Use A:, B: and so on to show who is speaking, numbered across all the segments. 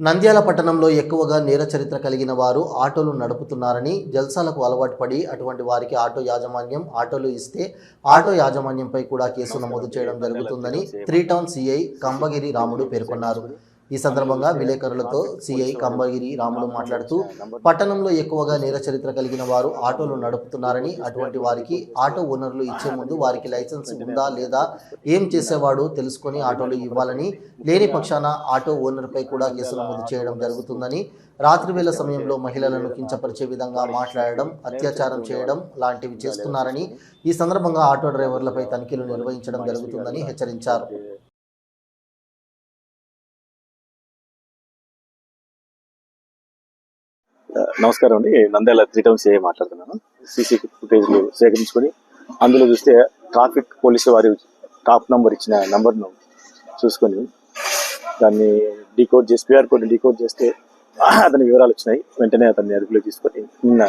A: నంద్యాల పట్టణంలో ఎక్కువగా నేర చరిత్ర కలిగిన వారు ఆటోలు నడుపుతున్నారని జల్సాలకు అలవాటు పడి అటువంటి వారికి ఆటో యాజమాన్యం ఆటోలు ఇస్తే ఆటో యాజమాన్యంపై కూడా కేసు నమోదు చేయడం జరుగుతుందని త్రీ టౌన్ సిఐ కంబగిరి రాముడు పేర్కొన్నారు. ఈ సందర్భంగా విలేకరులతో సిఐ కంబగిరి రాములు మాట్లాడుతూ పట్టణంలో ఎక్కువగా నేర చరిత్ర కలిగిన వారు ఆటోలు నడుపుతున్నారని అటువంటి వారికి ఆటో ఓనర్లు ఇచ్చే ముందు వారికి లైసెన్స్ ఉందా లేదా ఏం చేసేవాడు తెలుసుకొని ఆటోలు ఇవ్వాలని లేని పక్షాన ఆటో ఓనర్పై కూడా కేసు నమోదు చేయడం జరుగుతుందని రాత్రి వేళ సమయంలో మహిళలను కించపరిచే విధంగా మాట్లాడడం అత్యాచారం చేయడం లాంటివి చేస్తున్నారని ఈ సందర్భంగా ఆటో డ్రైవర్లపై తనిఖీలు నిర్వహించడం జరుగుతుందని హెచ్చరించారు.
B: నమస్కారం అండి. నంద్యాల త్రీ టౌన్ సిఐ మాట్లాడుతున్నాను. సీసీ ఫుటేజ్లు సేకరించుకొని అందులో చూస్తే ట్రాఫిక్ పోలీసు వారి టాప్ నంబర్ ఇచ్చిన నంబర్ను చూసుకొని దాన్ని డీకోడ్ చేసి క్యూఆర్ కోడ్ డీకోడ్ చేస్తే అతని వివరాలు వచ్చినాయి. వెంటనే అతన్ని అదుపులో తీసుకొని నిన్న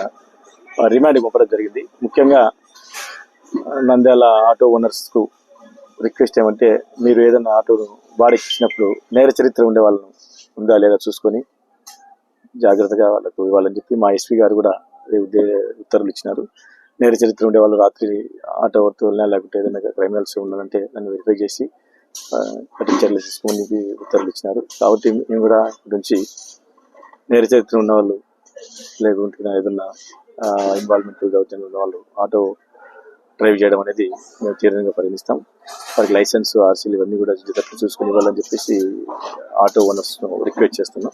B: రిమాండ్ పంపడం జరిగింది. ముఖ్యంగా నంద్యాల ఆటో ఓనర్స్కు రిక్వెస్ట్ ఏమంటే మీరు ఏదైనా ఆటోను బాడీకి ఇచ్చినప్పుడు నేర చరిత్ర ఉండే వాళ్ళను ఉందా లేదా చూసుకొని జాగ్రత్తగా వాళ్ళకు ఇవ్వాలని చెప్పి మా ఎస్పీ గారు కూడా ఉద్దే- ఉత్తర్వులు ఇచ్చినారు. నేర చరిత్ర ఉండే వాళ్ళు రాత్రి ఆటో వర్త్ వెళ్ళినా లేకుంటే ఏదైనా క్రిమినల్స్ ఉన్నదంటే నన్ను వెరిఫై చేసి ఆ, కఠిన చర్యలు ఉత్తర్వులు ఇచ్చినారు. కాబట్టి మేము కూడా నుంచి నేర చరిత్ర ఉన్న వాళ్ళు లేకుంటే ఏదన్నా ఇన్వాల్వ్మెంట్ దౌర్జన్యం ఉన్న వాళ్ళు ఆటో డ్రైవ్ చేయడం అనేది మేము తీవ్రంగా పరిగణిస్తాం. వారికి లైసెన్స్ ఆర్సీలు ఇవన్నీ కూడా చూసుకుని ఇవ్వాలని చెప్పేసి ఆటో ఓనర్స్ రిక్వెస్ట్ చేస్తున్నాం.